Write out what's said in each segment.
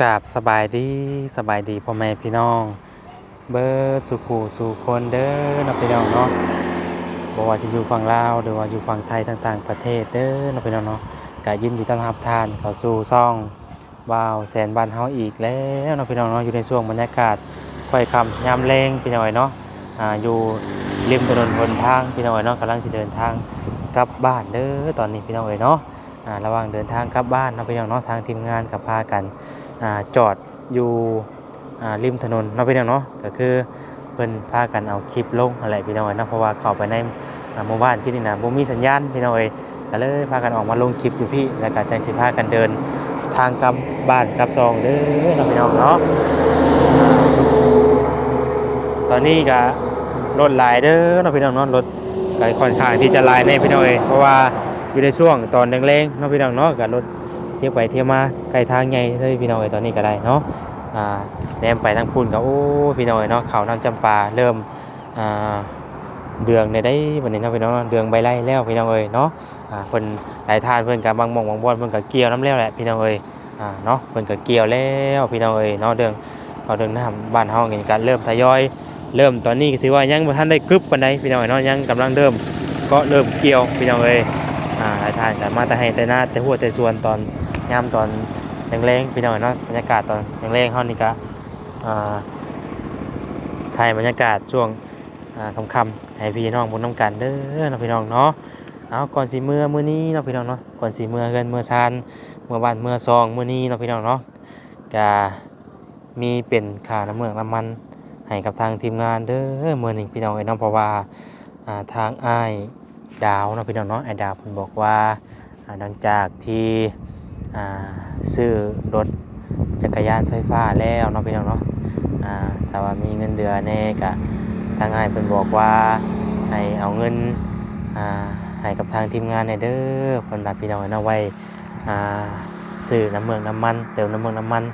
กราบสบายดีสบายดีพ่อแม่พี่น้อง เบิร์ดสุขูสู่คนเด้อนะพี่น้องเนาะบอกว่าสิอยู่ฝั่งลาวหรือว่าอยู่ฝั่งไทยต่างๆ ประเทศเด้อนะพี่น้องเนาะก็ยินดีต้อนรับทานเข้าสู่ซ่องวาวแสนบ้านเฮาอีกแล้วนะพี่น้องเนาะอยู่ในช่วงบรรยากาศค่อยคำยามแรงพี่น้อยเนาะอ่าอยู่ ริมถนนหนทางพี่น้อยเนาะกำลังสิเดินทางกลับบ้านเด้อตอนนี้พี่น้องเอ้ยเนาะอ่าระหว่างเดินทางกลับบ้านเนาะพี่น้องเนาะทางทีมงานกับพากันอ่าจอดอยู่อ่าริมถนนเนาะพี่น้องเนาะก็คือเพิ่นพากันเอาคลิปลงอะไรพี่น้องเอ้ยเนาะเพราะว่าเข้าไปในหมู่บ้านที่นี่นะบ่มีสัญญาณพี่น้องเอ้ยก็เลยพากันออกมาลงคลิปอยู่พี่แล้วก็จังสิพากันเดินทางกลับบ้านกลับซองเด้อเนาะพี่น้องเนาะตอนนี้ก็ รถหลายเด้อนาะพี่น้องเนาะรถก็ค่อนข้างที่จะหลายในพี่น้องเอ้ยเพราะว่าอยู่ในช่วงตอนแรงๆเนาะพี่น้องเนาะก็รถเที่ยวไปเที่ยวมาไกลทางใหญ่เลยพี่น้องเอ้ยตอนนี้ก็ได้เนาะอ่าแนมไปทางพุ่นก็โอ้พี่น้องเอ้ยเนาะเขาน้ำจำปาเริ่มอ่าเดืองในได้วันนี้เนาะพี่น้องเนาะเดืองใบไล่แล้วพี่น้องเอ้ยเนาะอ่าเพิ่นหลายทานเพิ่นกับบางมองบางบอนเพิ่นก็เกี่ยวน้ำแล้วแหละพี่น้องเอ้ยอ่าเนาะเพิ่นก็เกี่ยวแล้วพี่น้องเอ้ยเนาะเดืองเอาเดืองน้ำบ้านเฮานี่ก็เริ่มทยอย เริ่มตอนนี้ก็ถือว่ายังบ่ทันได้กึบปานใดพี่น้องเอ้นาะยังกำลังเริ่มก็เริ่มเกี่ยวพี่น้องเอ้ยอ่าหลายทานกันมาแต่ให้แต่หน้าแต่หัวแต่ส่วนตอนยามตอนแรงๆพี่น้องเนาะบรรยากาศตอนแรงๆเฮานี่ก็อ่าถ่ายบรรยากาศช่วงอ่าค่ำๆให้พี่น้องบุญน้ำกันเด้อเนาพี่น้องเนาะเอาก่อนสิเมื่อมื้อนี้เนาะพี่น้องเนาะก่อนสิเมื่อเงินเมื่อซานเมื่อบ้านเมื่อซองมื้อนี้เนาะพี่น้องเนาะก็มีเป็นค่าน้ำเมืองน้ำมัน ให้กับทางทีมงานเด้อเมื้อนี้พี่น้องเอ้ยเนาะเพราะว่าทางอ้ายดาวนะพี่น้องเนาะไอ้ดาวเพิ่นบอกว่าหลังจากที่ซื้อรถจักรยานไฟฟ้าแล้วเนาะพี่น้องเนาะแต่ว่ามีเงินเดือนแน่กะทางงานเพิ่นบอกว่าให้เอาเงินให้กับทางทีมงานในเด้อเพิ่นรับพี่น้องเอาไว้อ่าซื้อน้ำเมืองน้ำมันเติมน้ำเมืองน้ำมัน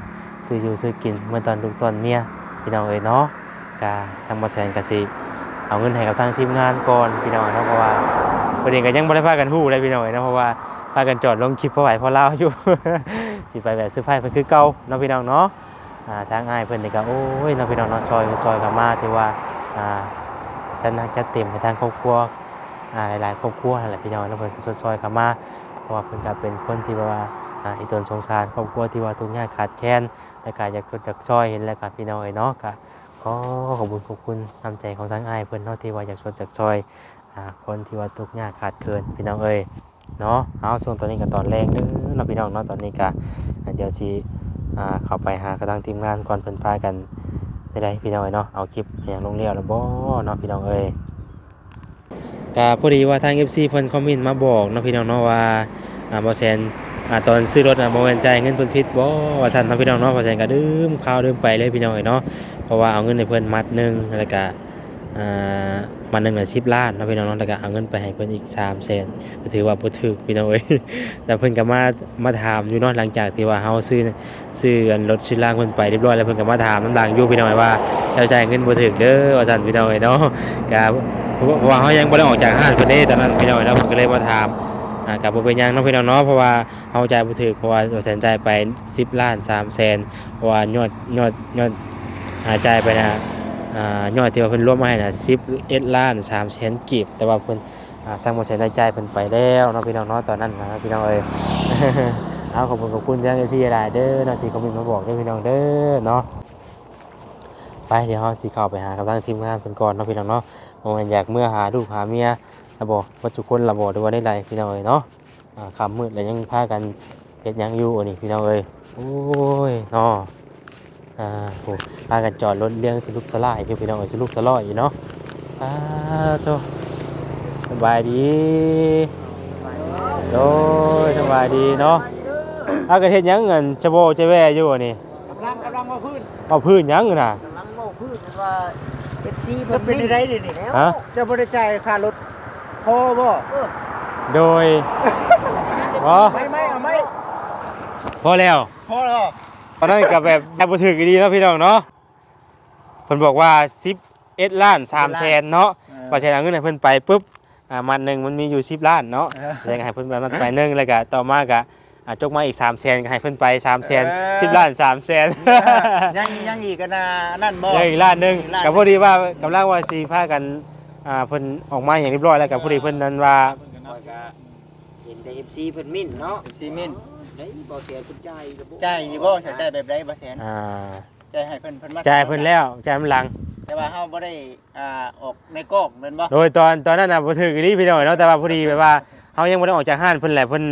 ซื้ออยู่ซื้อกินเมื่อตอนลูกตอนเมียพี่น้องเอ้ยเนาะ กะทางบ่แสนกสิเอาเงินให้กับทางทีมงานก่อนพี่น้องเนาะเพราะว่าประเด็นก็ยังบ่ได้พากันฮู้เลยพี่น้องเอ้ยนาะเพราะว่าพากันจอดลงคลิปเพราะไหวเพราะเล่าอยู่สิไปแบบซื้อไฟเพิ่นคือเก่าเนาะพี่น้องเนาะอ่าทางอ้ายเพิ่นนี่ก็โอ้ยเนาะพี่น้องเนาะซอยซอยกันมาที่ว่าอ่าจัดหนักจัดเต็มให้ทางครอบครัวอ่าหลายๆครอบครัวนั่นแหละพี่น้องเนาะเพิ่นซอยๆกันมาเพราะว่าเพิ่นก็เป็นคนที่ว่าอ่าอีตนสงสารครอบครัวที่ว่าทุกข์ยากขาดแคลนและก็อยากช่วยอยากซอยเห็นแล้วก็พี่น้องเอ้ยเนาะก็ ขอขอบคุณขอบคุณน้ำใจของทางไอ้เพิ่นเนาะที่ว่าอยากชวยอยากซอยคนที่ว่าทุกข์ยากขาดเคินพี่น้องเอ้ยเนาะเอาส่วนตอนนี้กับตอนแรกเด้อเราพี่น้องเนาะตอนนี้ก็เดี๋ยวสิอ่าเข้าไปหากระทางทีมงานก่อนเพิ่นพากันได้ได้พี่น้องเอ้ยเนาะเอาคลิปอย่างลงเรียวแล้วบ่เนาะพี่น้องเอ้ยก็พอดีว่าทาง FC เพิ่นคอมเมนต์มาบอกเนาะพี่น้องเนาะว่าอ่าบ่แซน อ่าตอนซื้อรถน่ะบ่แม่นจ่ายเงินเพิ่นผิดบ่ว่าซั่นเนาพี่น้องเนาะบ่แซนก็ดื่มข้าวดื่มไปเลยพี่น้องเนาะเพราะว่าเอาเงินให้เพิ่นมัดหนึงแล้วก็อ่ามัดหนึงน่ะ10ล้านเนาะพี่น้องแล้วก็เอาเงินไปให้เพิ่นอีก3แสนก็ถือว่าบ่ถูกพี่น้องเอ้ยแต่เพิ่นก็มามาถามอยู่เนาะหลังจากที่ว่าเฮาซื้อซื้ออันรถชิ้นล่างเพิ่นไปเรียบร้อยแล้วเพิ่นก็มาถามน้ำดังอยู่พี่น้องว่าเจ้าจ่ายเงินบ่ถูกเด้อว่าซั่นพี่น้องเนาะก็เพราะว่าเฮายังบ่ได้ออกจากห้างเพิ่นเด้ตอนนั้นพี่น้องเอ้ยเนาะเพิ่นก็เลยมาถาม อ่าก็บ่เป็นหยังเนาะพี่น้องเนาะเพราะว่าเฮาใจายบ่ถูกเพราะว่าแสนจ่ายไป 10ล้าน3แสนเพราะว่ายอดยอดยอดอ่าจ่ายไปนะอ่ายอดที่ว่าเพิ่นรวมมาให้น่ะ11ล้าน3แสนกีบแต่ว่าเพิ่นอ่าทางบริษัทได้ใจายเพิ่นไปแล้วเนาะพี่น้องเนาะตอนนั้นนะพี่น้องเอ้ย เอาขอบคุณขอบคุณยังเอซีอะไรเด้อเนาะที่คอมเมนต์มาบอกเด้อพี่น้องเด้อเนาะ ไปเดี๋ยวเราสิเข้าไปหากับทางทีมงานเพิ่นก่อนเนาะพี่น้องเนาะเพราะว่าอยากเมื่อหาลูกหาเมีย ระบบวัตถุคนระบบหรือว่าได้ไรพี่น้องเอ้ยเนาะอ่าค่ำมืดแล้วยังพากันเฮ็ดหยังอยู่อันนี้พี่น้องเอ้ยโอ้ยเนาะอ่าโหพากันจอดรถเลี้ยงสลุกสลายอยู่พี่น้องเอ้ยสลุกสลอยอยู่เนาะอ้าโตสบายดีโดยสบายดีเนาะอากระเทศหยังเงินจะโบจะแว่อยู่อันนี่กำลังกำลังมาพื้นเอาพื้นหยังน่ะกำลังโง่พื้นว่าเอฟซีจะเป็นอะไรดินี่ฮะจะบริจ่ายค่ารถ พอบ่โดยบ่ไม่ไม่เอาไม่พอแล้วพอแล้วตอนนั้นก็แบบแบบบ่ถึกดีเนาะพี่น้องเนาะเพิ่นบอกว่า10เอ็ดล้าน3แสนเนาะพอใช้เอาเงินให้เพิ่นไปปุ๊บอ่ามันหนึงมันมีอยู่10ล้านเนาะเออแล้วก็ให้เพิ่นไปมันไปหนึงแล้วก็ต่อมาก็อ่าจกมาอีก3แสนก็ให้เพิ่นไป3แสนเออ10ล้าน3แสนยังยังอีกกันนะนั่นบ่เหลืออีกล้านหนึงอีกล้านหนึ่งก็พอดีว่ากำลังว่าสิพากัน อ่าเพิ่นออกมาอย่างเรียบร้อยแล้วก็พอดีเพิ่นนั้นว่าข้อยก็เห็นแต่ FC เพิ่นมิ่นเนาะซีมินได้บ่เสียคุณใจายก็บ่ใจายอยู่บ่ใช้ใจายแบบใดบ่แสนอ่าใจายให้เพิ่นเพิ่นมาจ่ายเพิ่นแล้วจ่ายมันหลัง แต่ว่าเฮาบ่ได้อ่าออกในกอกแม่นบ่โดยตอนตอนนั้นน่ะบ่ถือกันนี่พี่น้อยเนาะแต่ว่าพอดีแบบว่าเฮายังบ่ได้ออกจากห้านเพิ่นแหละเพิ่น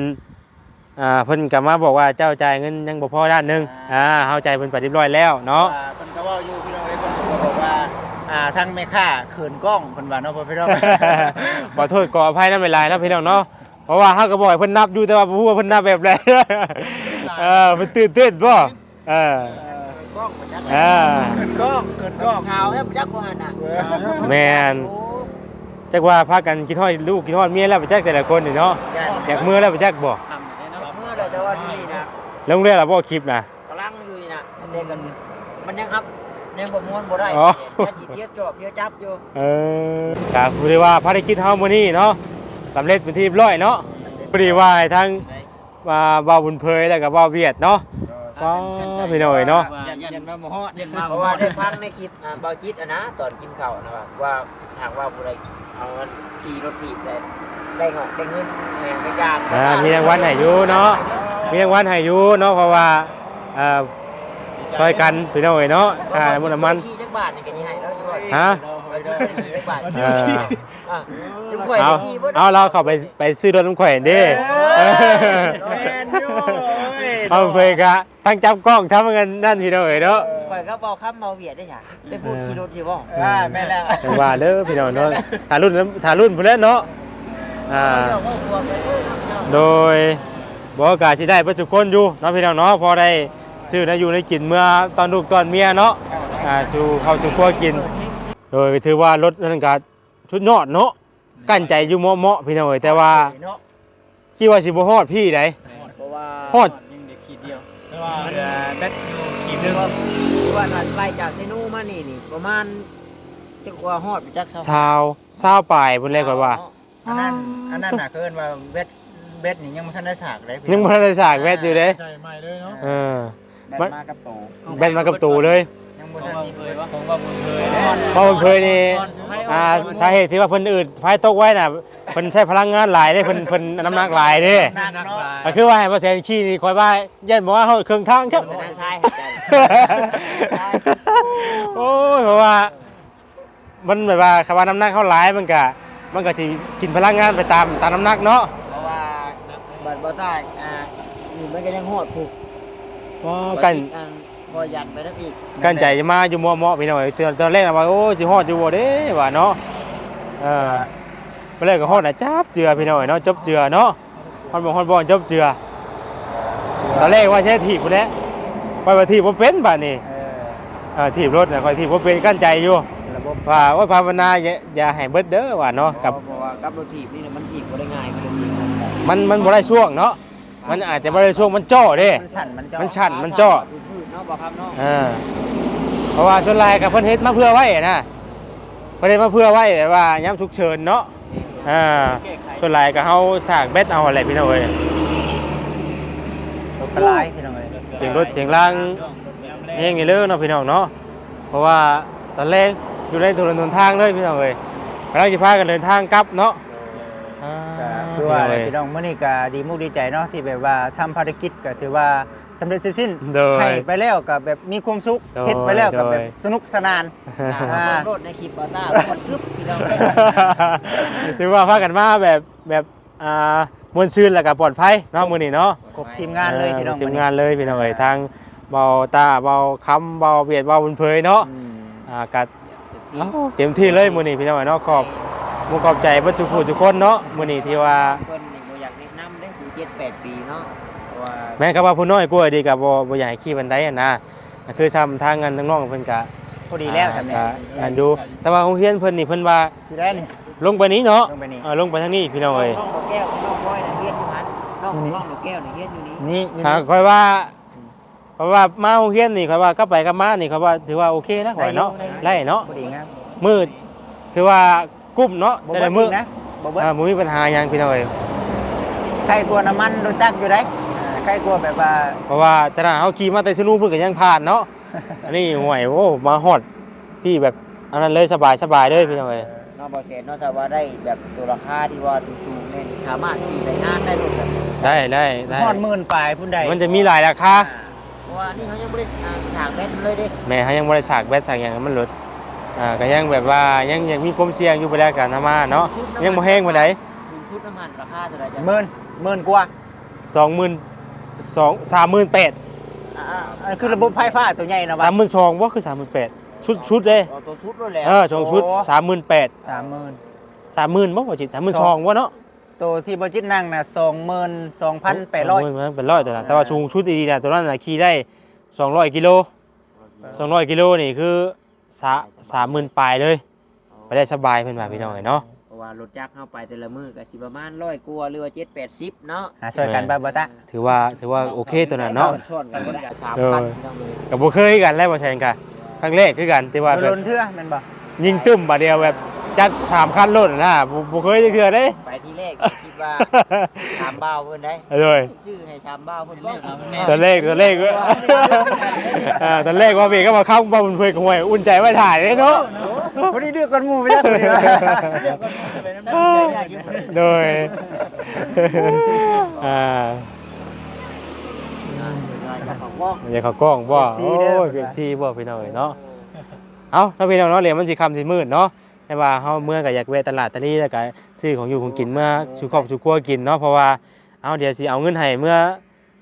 อ่าเพิ่นก็มาบอกว่าเจ้าจ่ายเงินยังบ่พอด้านหนึงอ่าเฮาจ่ายเพิ่นไปเรียบร้อยแล้วเนาะอ่เพิ่นก็เว้าอยู่พี่น้อง อ่าทางแม่ค้าเขินกล้องเพิ่นว่าเนาะพ่อพี่น้อง ขอโทษขออภัยนำเวลานะพี่น้องเนาะเพราะว่าเฮาก็บอกให้เพิ่นนับอยู่แต่ว่าบ่ฮู้ว่าเพิ่นนับแบบใดเออเพิ่นตื่นเต้นบ่เออ กล้องมันจักอ่า เขินกล้องเขินกล้องชาวแฮบจักบ่หั่นน่ะแม่นโอ้จักว่าพากันคิดฮอดลูกคิดฮอดเมียแล้วไปจักแต่ละคนนี่เนาะย่านอยากมือแล้วไปจักบ่ทำได้เนาะเมื่อเลยแต่ว่านี่นะแล้วโรงเรียนล่ะบ่คลิปน่ะกำลังอยู่นี่นะแต่กันมันยังครับ ยังบ่ม้วนบ่ได้อ๋อแค่สิเทียบจอบเทียบจับอยู่เออก็พูดได้ว่าภารกิจเฮามื้อนี้เนาะสำเร็จเป็นที่เรียบร้อยเนาะพอดีว่าให้ทั้งว่าบ่าวบุญเพยแล้วก็บ่าวเวียดเนาะฟ้าพี่น้อยเนาะ ยันยันมาบ่ฮอดยันมาเพราะว่าได้ฟังในคลิปอ่าเบาจิตอะนะตอนกินข้าวนะว่าว่าหากว่าผู้ใดเอาเงินขี่รถถีบได้ได้หอกได้เงินแรงได้ยามอ่ามีรางวัลให้อยู่เนาะ มีรางวัลให้อยู่เนาะเพราะว่าเอ่อ ช่วยกันพี่น้อยเนาะค่าน้ำมันน้ำมันขี่จักบาทนี่ก็สิให้แล้วอยู่ว่าฮะไปขี่จักบาทเอออะจุ่มข่อยเอาขี่บ่ได้เอาเราเข้าไปไปซื้อรถน้ำข่อยดิเอเอออแม่นอยู่เอ้ยเอาเพยกะทั้งจับกล้องทำกันนั่นพี่น้อยเนาะ ข่อยก็บอกคำเมาเวียดได้จ้ะได้พูดขี่รถสิบ่อ่าแม่นแล้วจังว่าเด้อพี่น้องเนาะถ้ารุ่นนั้นถ้ารุ่นพุ่นแล้วเนาะ อ่า เจ้าก็กลัวกันเด้อเนาะ โดยบอกโอกาสสิได้ประจุคนอยู่เนาะพี่น้องเนาะพอได้ ซื้อนะอยู่ในกินเมื่อตอนลูกตอนเมียเนาะอ่าสู่เข้าสู่ครัวกิน โดยถือว่ารถนั้นก็ชุดยอดเนาะกั้นใจอยู่เหมาะๆพี่น้องเอ้ยแต่ว่าเนาะคิดว่าสิบ่ฮอดพี่ไดเพราะว่าฮอดยังเด็กขีดเดียวแต่ว่ามันแบตอยู่ขีดนึงว่าถัดไปจากเซนูมานี่นี่ประมาณจักว่าฮอดไปจักชาวชาวปลายพุ่นเลยก่อนว่าอันนั้นอันนั้นน่ะเกินว่าเบ็ดเบ็ดนี่ยังบ่ทันได้สากเลยพี่ยังบ่ทันได้สร้ากแวดอยู่เด้ใช่ใหม่เลยเนาะเออ แบตมากับโตแบนมากับตูเลย ยังบ่ทันมีเลยผมว่าบุญเคยเพราะมันเคยนี่อ่าสาเหตุที่ว่าเพิ่นอืดไฟตกไว้น่ะเพิ่นใช้พลังงานหลายเด้เพิ่นเพิ่นน้ำหนักหลายเด้หนักเนาะก็คือว่าให้เปอร์เซ็นต์ขี้นี่คอยว่ายันบอกว่าเฮาเครื่องทางครับมันน่าใช่โอ้ยเพราะว่า มันแบบว่าคำว่าน้ำหนักเขาหลายมันก็มันก็สิกินพลังงานไปตามตามน้ำหนักเนาะเพราะว่าบัตรบ่ได้อ่านี่มันก็ยังฮอดผูก กันพอยัดไปแล้วอีกกันใจจะมาอยู่เหมาะๆพี่น้อยตอนตอนแรกน่ะว่าโอ้สิฮอดอยู่บ่เด้ว่าเนาะเออเมื่อแรกก็ฮอดน่ะจับเจือพี่น้อยเนาะจบเจือเนาะฮอดบ่ฮอดบ่จบเจือตอนแรกว่าใช้ถีบพุ่นแหละไปว่าถีบบ่เป็นบัดนี้เออเออถีบรถน่ะคอยถีบบ่เป็นกั้นใจอยู่ระบบว่าโอ้ยภาวนาอย่าอย่าให้เบิดเด้อว่าเนาะกับเพราะว่ากับรถถีบนี่เนี่ยมันถีบบ่ได้ง่ายคือรถถีบมันมันบ่ได้ช่วงเนาะ มันอาจจะบ่ได้ช่วงมันจ่อเด้ มันสั่นมันจะมันสั่นมันจ้อพืชเนาะบ่ครับเนาะอ่าเพราะว่าส่วนหลายกับเพิ่นเฮ็ดมาเพื่อไว้นะเพิ่นเฮ็ดมาเพื่อไว้แบบว่ายามฉุกเฉินเนาะอ่าส่วนหลายก็เฮาสร้างแบตเอาอะไรพี่น้องเอ้ย รถกระลายพี่น้องเอ้ยเสียงรถเสียงล่างเองนี่เด้อเนาะพี่น้องเนาะเพราะว่าตอนแรกอยู่ในถนนหนทางเลยพี่น้องเอ้ยกำลังสิพากันเดินทางกลับเนาะอ่าก็ คือว่าอะไรพี่พี่น้องน้องมื้อนี้ก็ดีมุกดีใจเนาะที่แบบว่าทำภารกิจก็ถือว่าสำเร็จเสร็จสิ้นโดยให้ไปแล้วก็แบบมีความสุขโดย เฮ็ดไปแล้วก็แบบโดยสนุกสนาน อ่ารถในคลิปบ่ต้าหมดกึบพี่น้องถือว่าพากันมาแบบแบบอ่ามวลชื่นแล้วก็ปลอดภัยเนาะมื้อนี้เนาะครบทีมงานเลยพี่น้องทีมงานเลยพี่น้องเอ้ยทางเบาตาเบาคำเบาเบียดเบาบุญเพยเนาะอืม อ่ากัดเอ้าเต็มที่เลยมื้อนี้พี่น้องเอ้ยเนาะขอบ มุขขอบใจเบ่ทุกผู้ทุกคนเนาะมื้อนี้ที่ว่าเพิ่นนี่บ่อยากแนะนำเด้ผู้7 8ปีเนาะเพราะว่าแม้ครับว่าผู้น้อยกลัวดีก็บ่บ่อยากให้ขี้บันไดอะนะก็คือซ้ำทางงานทางน้องเพิ่นก็พอดีแล้วทำอ่าเนี่ยก็อันดู แต่ว่าโรงเรียนเพิ่นนี่เพิ่นว่าที่แล้วนี่ ลงไปนี้เนาะลงไปนี่ เออลงไปทางนี้พี่น้องเอ้ยน้องดอกแก้วน้องบอยน่ะเฮียนอยู่หันน้องนี่น้องดอกแก้วน่ะเฮียนอยู่นี่นี่นี่หาค่อยว่าเพราะว่ามาโรงเรียนนี่ค่อยว่าก็ไปกับมานี่ค่อยว่าถือว่าโอเคนะข่อยเนาะไล่เนาะ พอดีงามมืดคือว่า กุ้มเนาะบ่แต่เบิละดมือีอกนะบ่เบิดอ่าบ่มีปัญหาหยังพี่น้องเอ้ยใครกลัวน้ำมันรู้จักอยู่ได้อ่าใครกลัวแบบว่าเพราะว่าแต่ถ้าเฮาขี่มาแต่สนูเพิ่นก็ยังผ่านเนาะ อันนี้ห่วยโอ้มาฮอดพี่แบบอันนั้นเลยสบายสบายเลยพี่น้องเอ้ยนอกบอเซนนอกจากว่าได้แบบตัวราคาที่ว่าสูงๆเนี่ยสามารถขี่ไปงานได้หมดเลยได้ได้ได้ฮอดหมื่นฝ่ายพุ่นใดมันจะมีหลายราคาเพราะว่านี่เขายังไม่ได้อ่าฉากแบตเลยเด้ แม่เขายังบ่ได้สากแบตสากหยังให้มันลด อ่าก็ยังแบบว่ายังยังมีความเสี่ยงอยู่บ่ได้การทำมาเนาะยังบ่แห้งบ่ได้ดูชุดน้ำมันราคาเท่าไหร่จ๊ะหมื่นหมื่นกว่า20,000 2 38,000 อ่าอันคือระบบไฟฟ้าตัวใหญ่นะวะ 32,000บ่คือ 38,000ชุดชุดเด้เอาตัวชุดด้วยแหละเออชงชุด โอ้ 38,000 สามหมื่น30,000บ่บ่จิต32,000บ่เนาะตัวที่บจิตนั่งน่ะสองหมื่นสองพันแปดร้อย20,000เป็นร้อยแต่ละแต่ว่าชงชุดดีๆน่ะตัวนั้นน่ะขี่ได้ 200 กิโล 200 กิโลนี่คือ สะ30,000ปลายเลยไปได้สบายเพิ่นว่าพี่น้องเอ้ยเนาะ เพราะว่ารถจักรเข้าไปแต่ละมือก็สิประมาณร้อยกว่าหรือว่าเจ็ดแปดสิบเนาะหาช่วยกันบ่บ่ตะถือว่าถือว่าโอเคตัวนั้นเนาะ ส่วนกันบ่ได้สามเออพันพี่น้องเลยกับบ่เคยกันแล้วบ่ใช่กันครั้งแรกคือกันแต่ว่าแบโดบนเทื่อแม่นบ่ยิงตึ้มบาดเดียวแบบจัดสามคันรถนะบ่บ่เคยจะเทื่อเด้ ไปที่แรกคิด ว่าชามเบ้าเพิ่นได้เลยชื่อให้ชามเบ้าเพิ่นเรียกเอาแม่ตอนแรกตอนแรกก็อ่าตอนแรกว่าเบรกก็มาเข้าบ่มันเพิ่นก็ห่วย อุ่นใจไว้ถ่ายเด้เนาะบ่ได้เลือกกันหมู่ไปจ้ะตัวนี้โดยอ่าของว่องมันจะเข้ากล้องบ่โอ้ยเป็นซีบ่พี่น้องเอ้ยเนาะเอาถ้าพี่น้องเนาะเหรียญมันสิคำสิมืดเนาะแต่ว่าเฮาเมื่อก็อยากแวะตลาดตะลี่แล้วก็ ซื้อของอยู่ของกินเมื่อชูครอบชูครัวกินเนาะเพราะว่าเอาเดี๋ยวสิเอาเงินให้เมื่อ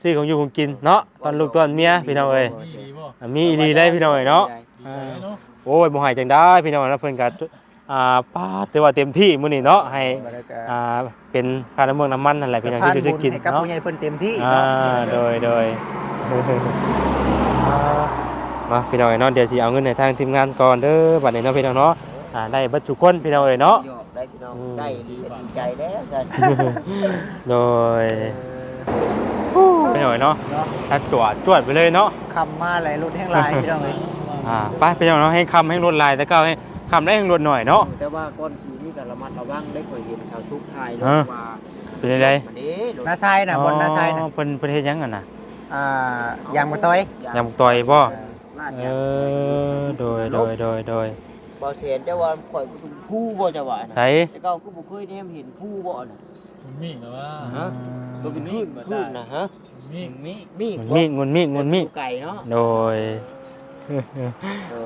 ซื้อของอยู่ของกินเนาะตอนลูกตอนเมียพี่น้องเอ้ยอะมีอีหลีเลยพี่น้องเอ้ยเนาะอ่าโอ้ยบ่ให้จังได้พี่น้องนะเพิ่นก็อ่าป้าดแต่ว่าเต็มที่มื้อนี้เนาะให้อ่าเป็นค่าน้ำมันน้ำมันนั่นแหละพี่น้องที่ซื้อกินให้กับเนาะผู้ใหญ่เพิ่นเต็มที่อ่าเนาะโดยโดยมาพี่น้องเอ้ยเนาะเดี๋ยวสิเอาเงินในทางทีมงานก่อนเด้อบัดนี้เนาะพี่น้องเนาะ อ่าได้เบัดทุกคนพี่น้องเอ้ยเนาะยอมได้พี่น้องได้ดีก็ดีใจแล้วกันโดยพี่น้องเอ้ยเนาะเนาะถ้าจวดจวดไปเลยเนาะคำมาหลายรถแห่งหลายพี่น้องเอ้ยอ่าไปพี่น้องเนาะให้คำให้รวดลายแต่ก็ให้คำได้ให้รวดหน่อยเนาะ แต่ว่าก้อนขี่นี่ก็ระมัดระวังได้เคยเห็นชาวซุกไทยเออว่าเป็นจังได มันนี้รถนาทรายน่ะบนนาทรายน่ะอ๋อเพิ่นเพิ่นเฮ็ดหยังกันน่ะอ่ายางมะต้อยยำต่อยบ่ลาดเอยางอโดยโดยโดยโดย บ่เสียนจะว่าข่อยกูถึงผู้บ่จะว่านะใส่แต่ก็กูบ่เคยได้เห็นผู้บ่น่ะมีเหรอวะฮะตัวเป็นมีขึ้นนะฮะมีมีมีงุนมีดงุนมีดงุนมีดไก่เนาะโดย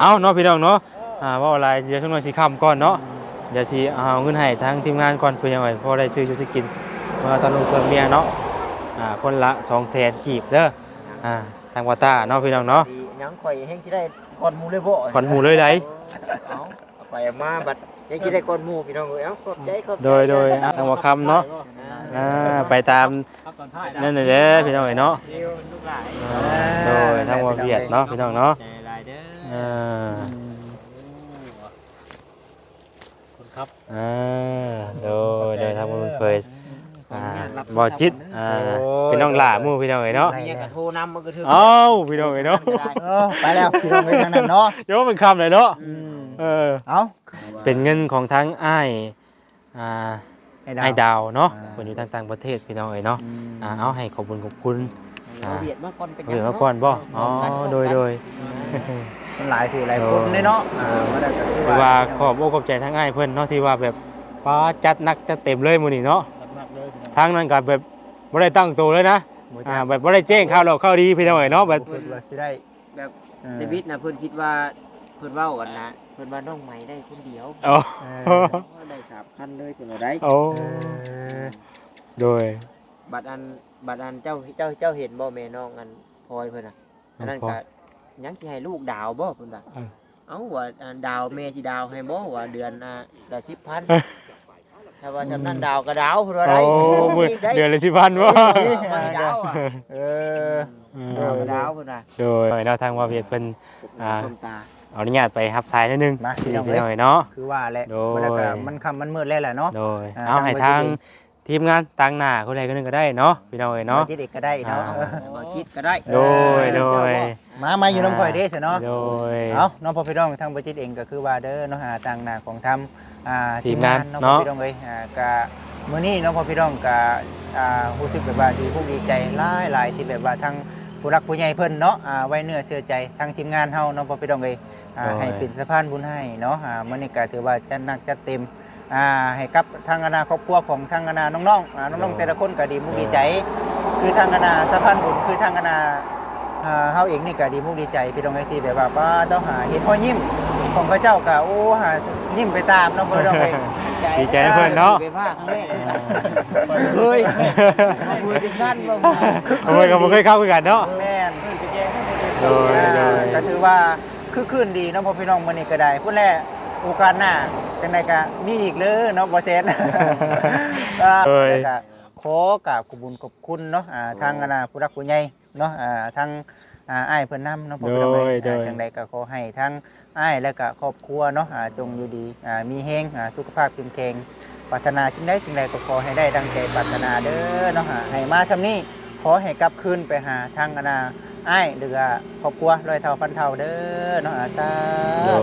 เอาเนาะพี่น้องเนาะอ่าว่าอะไรเดี๋ยวช่วงนี้สิคำก่อนเนาะเดี๋ยวสิเอาเงินให้ทางทีมงานก่อนเพื่อยังไงพอได้ซื้ออยู่สิกินมาตอนลงเติมเมียเนาะอ่าคนละ2แสนกีบเด้ออ่าทางวาตาเนาะพี่น้องเนาะดียังข่อยแฮงสิได้ ก้อนหมูเลยบ่ก่อนหมู่เลยได้เอาเอาไปเอามาบัดยังสิได้ก้อนหมูพี่น้องเอ้ยเอ้าขอบใจขอบใจโดยโดยอะทางหัวคำเนาะอ่าไปตามครับตอนท้ายนั่นน่ะเด้อพี่น้องเอ้ยเนาะเดี๋ยวลูกหลานอ่าโดยทางหัวเวียดเนาะพี่น้องเนาะใจหลายเด้ออ่าคนครับอ่าโดยโดยทางมันเคย อ่าบอจิตอ่าเป็นน้องหล่าหมู่พี่น้องเอ้ยเนาะเมียก็โทรนำมันก็ถึงเอ้าพี่น้องเอ้ยเนาะเออไปแล้วพี่น้องเอ้ยทางนั้นเนาะโยมเป็นคำเลยเนาะอืมเออเอ้าเป็นเงินของทั้งอ้ายอ่าไอ้ดาวไอ้ายดาวเนาะอ่าคนอยู่ทางต่างประเทศพี่น้องเอ้ยเนาะอืมอ่าเอาให้ขอบคุณขอบคุณเอาเบียดมาก่อนเป็นหยังเดี๋ยวมาก่อนบ่อ๋อโดยโดยมันหลายผู้หลายคนเลยเนาะอ่าบ่ได้ก็คือว่าขอบอกขอบใจทั้งอ้ายเพิ่นเนาะที่ว่าแบบป้าจัดหนักจัดเต็มเลยมื้อนี้เนาะ ทางนั้นก็แบบบ่ได้ตั้งตัวเลยนะบ่อ่าจ้าแบบบ่ได้แจ้งข่าวเราเข้าวดีพี่น้องเอ้ยเนาะแบบ เพิ่นว่าสิได้แบบเออเดวิดนะเพิ่นคิดว่าเพิ่นเว้ากันนะเพิ่นว่าน้องใหม่ได้คนเดียวโอ้เอโอ้อได้สามคันเลยจังได๋โอ้เออโดย บัดอันบัดอันเจ้าเจ้าเจ้าเห็นบ่แม่น้องอันพลอยเพิ่นน่ะอันนั้นก็ยังสิให้ลูกดาวบ่เพิ่นว่าเออ เอ้าว่าอันดาวแม่สิดาวให้บ่ว่าเดือนอะละ10,000 ถ้าว่าฉะนั้นดาวก็ดาวเพิ่นว่าได้โอ้มือเดือนละสิพันวะไม่ดาวอะเออดาวก็ดาวเพิ่นว่าโดยแนวทางว่าเวียดเป็นอ่าคนตาเอาอนุญาตไปรับสายนิดนึงมาสิพี่น้องพี่เอ้ยน้อยเนาะคือว่าแหละโดยบ่ได้ก็มันค่ำมันมืดแล้วแหละเนาะโดยอ่าเอาให้ทาทางงไว้ทีมงานต่างหน้าคนใดคนหนึงก็ได้เนาะพี่น้อยเนาะบ่จิตเด็กก็ได้เนาะอ่าบ่คิดก็ได้โดยโดยอมามาอยู่น้ำข่อยเด้ซะเนาะโดยเอาน้องพ่อพี่น้องทางบัจิตเองก็คือว่าเด้อเนาะหาต่างหน้าของทำ อ่าทีมงานน้องเนาะพ่อพี่น้องเอ้ยอ่ากะมื้อนี้น้องพ่อพี่น้องกะอ่ารู้สึกแบบว่าดีผู้ดีใจหลายหลายที่แบบว่าทางผู้รักผู้ใหญ่เพิ่นเนาะอ่าไว้เนื้อเชื่อใจทางทีมงานเฮาน้องพ่อพี่น้องเอ้ยอ่าให้เป็นสะพานบุญให้เนาะอ่ามื้อนี้ก็ถือว่าจัดหนักจัดเต็มอ่าให้กับทางอนาครอบครัวของทางอนาน้องๆอ่าน้องๆแต่ละคนก็ดีมุกดีใจ คือทางอนาสะพานบุญคือทางอนา อ่าเฮาเองนี่ก็ดีมุกดีใจพี่น้องไอ้ที่แบบว่าป้าต้องหาเห็นพ่อยิ้มของพระเจ้าก็โอ้หา ยิ้มไปตามเน้องพ่อน้องเอ้ยดีใจนะเพื่อนเนาะ ไปภาคครั้งแรกเฮ้ยมาคุยกันสั้นบ่มาโอ้ยก็บ่เคยเข้าคือกันเนาะ แม่นโดยโดย ก็ถือว่าคือคืนดีเน้องพ่อพี่น้องมื้อนี้ก็ได้พุ่นแหละโอกาสหน้าจังไดก็มีอีกเลยเนาะบ่เซ็นอ่าโดยแล้วก็ขอกราบขอบคุญขอบคุณเนาะอ่าทางอนาผู้รักผู้ใหญ่เนาะอ่าทางอ่าอ้ายเพิ่นนำเนาะพ่อพี่น้องเอ้ยโดยโดย อ่าจังไดก็ขอให้ทั้ง อ้ายและก็ครอบครัวเนาะอ่าจงอยู่ดีอ่ามีเฮงอ่าสุขภาพเข้มแข็งปรารถนาสิ่งใดสิ่งใดก็ขอให้ได้ดังใจปรารถนาเด้อเนาะอ่าให้มาซำนี้ขอให้กลับคืนไปหาทางอนาอ้ายหรือว่าครอบครัวร้อยเท่าพันเท่าเด้อเนาะอ่าสา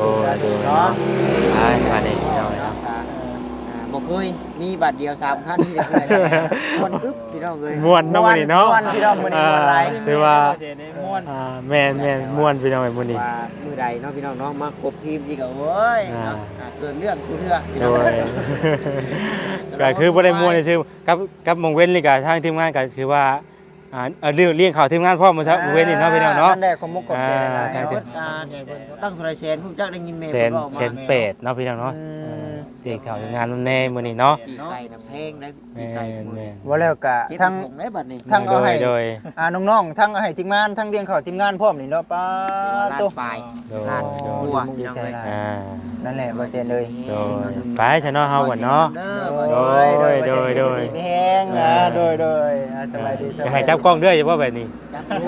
ธุสาธุเนาะไปมาดิพี่น้อเนาะ บ่เคยมีบัตรเดียวสามคันที่ได้เคยคนปึ๊บพี่น้องเอ้ยม่วนเนาะมื้อนี้เนาะม่วนพี่น้องมื้อนี้ม่วนหลายอ่าถือว่าม่วนอ่าแม่นแม่นม่วนพี่น้องไอ้มื้อนี้ว่ามือใดเนาะพี่น้องเนาะมาครบทีมสิก็โอ้ยเนาะอ่าอ่าเกินเรื่องกูเทื่อพี่โดน้องยก็คือบ่ได้ม่วนซื่อๆกับกับหมองเว้นนี่ก็ทางทีมงานก็คือว่าอ่าเอาเรื่องเลี้ยงข้าวทีมงานพร้อมมื้อเช้ามื้อเว้นนี่เนาะพี่น้องเนาะนั่นแหละขอบมุกขอบใจหลายอ่าๆเบิเนาะดอ่าตั้งโทรเชนผู้จักได้ยินแม่เซนพิ่บอกเซมานเป็ดเนาะพี่น้องเนาะอืม เด็กข้าวทีมงานมันแน่มื้อนี้เนาะปีไก่น้ำแพงได้แม่ปีไก่นหมดแม่นว่าแล้วก็เจ็ดทั้งหกได้บัตรนี่ทั้งเอาให้ โดยอ่าน้องๆทั้งเอาให้ทีมงานทั้งเลี้ยงข้าวทีมงานพร้อมนี่เนาะป้าล้านตุ๊ปลาย โดยล้านโดบัยวมุกดีใจหลายอ่านั่นแหละบ่เจนเลยโดยไปซะเนาะเฮาก่อนเนาะ โดยโดยโดยโดยดีแห้งอ่าโดยโดยอ่าสบายดีสจะบายให้จับกล้องเด้ออย่าว่าแบบนี้ จับโดย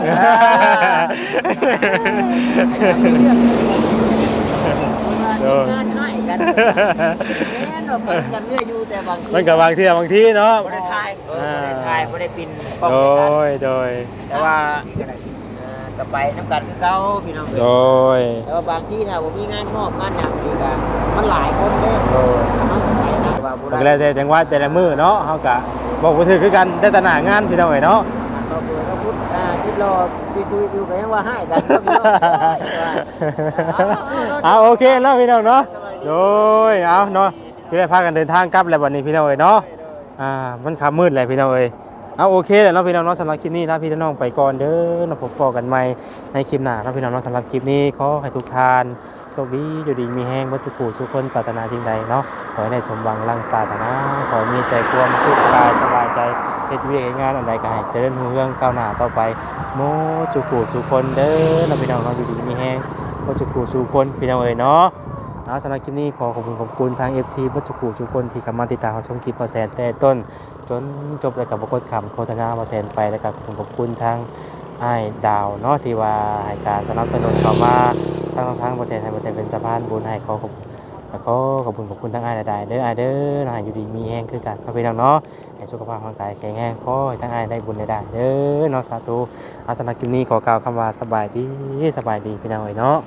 งานให้กันแม่นว่าเปิดกันเรื่อยอยู่แต่บางทีมันก็บางทีบางทีเนาะบ่ได้ถ่ายเออบ่ได้ถ่ายบ่ได้ปินป้องโดกัน ยโดยแต่ว่าเอ่อก็ไปน้ำกันคือเก่าพี่น้องโดยแต่ว่าบางที่ถ้าบ่มีงานมอบงานหยังนี่ก็มันหลายคนเด้อโดยเฮาสิไปนะว่าบ่มันก็ได้แล้วแต่จังหวัดแต่ละมื้อเนาะเฮาก็บอกบ่ถือคือกันแต่ตหนางานพี่น้องเอ้ยเนาะ ก็เบื่อก็พุทธอ่าคิด รอตุยๆอยู่ก็ยังว่าให้กันเนาะพี่น้องเอ้ยว่าเอาโอเคเนาะพี่น้องเนาะโดยเอาเนาะสิได้พากันเดินทางกลับแล้วบัดนี้พี่น้องเอ้ยเนาะอ่ามันค่ำมืดแล้วพี่น้องเอ้ยเอาโอเคแล้วเนาะพี่น้องเนาะสำหรับคลิปนี้ลาพี่น้องไปก่อนเด้อเนาะพบกันใหม่ในคลิปหน้าเนาะพี่น้องเนาะสำหรับคลิปนี้ขอให้ทุกท่านโช คดีอยู่ดีมีแห้งบ่สุขูสุคนปรารถนาสิ่งใดเนาะขอให้ได้สมหวังลังปรารถนา ขอมีแต่ความสุขกายสบายใจเฮ็ดเวียกเฮ็ดงานอันใดก็ให้เจริญรุ่งเรืองก้าวหน้าต่อไปโมสุขูสุคนเด้อเนาพี่น้องเนาอยู่ดีมีแห้งบัจจุกูชูคนพี่น้องเอ๋ยเนาะเอาสำหรับคลิปนี้ขอขอบคุณขอบคุณทาง FC บัจจุกูชูคนที่เข้ามาติดตามชมคลิปมาแสนแต่ต้น จนจบเลยกับบกดคำโฆษณามาแสนไปแล้วก็ขอบคุณขอบคุณทางไอ้ดาวเนาะที่ว่าให้การสนับสนุนเข้ามา ทางทางเปอร์เซ็นต์ให้เปอร์เซ็นต์เป็นสะพานบุญให้ขอขอบแล้วก็ขอบคุณขอบคุณทั้งอ้ายใดๆเด้ออ้ายเด้อเนาะให้อยู่ดีมีแห้งคือกันเอาพี่น้องเนาะให้สุขภาพร่างกายแข็งแรงขอให้ทั้งอ้ายได้บุญได้ได้เด้อเนาะสาธุอาสำหรับคลิปนี้ขอกล่าวคำว่าสบายดีสบายดีพี่น้องเอ๋ยเนาะ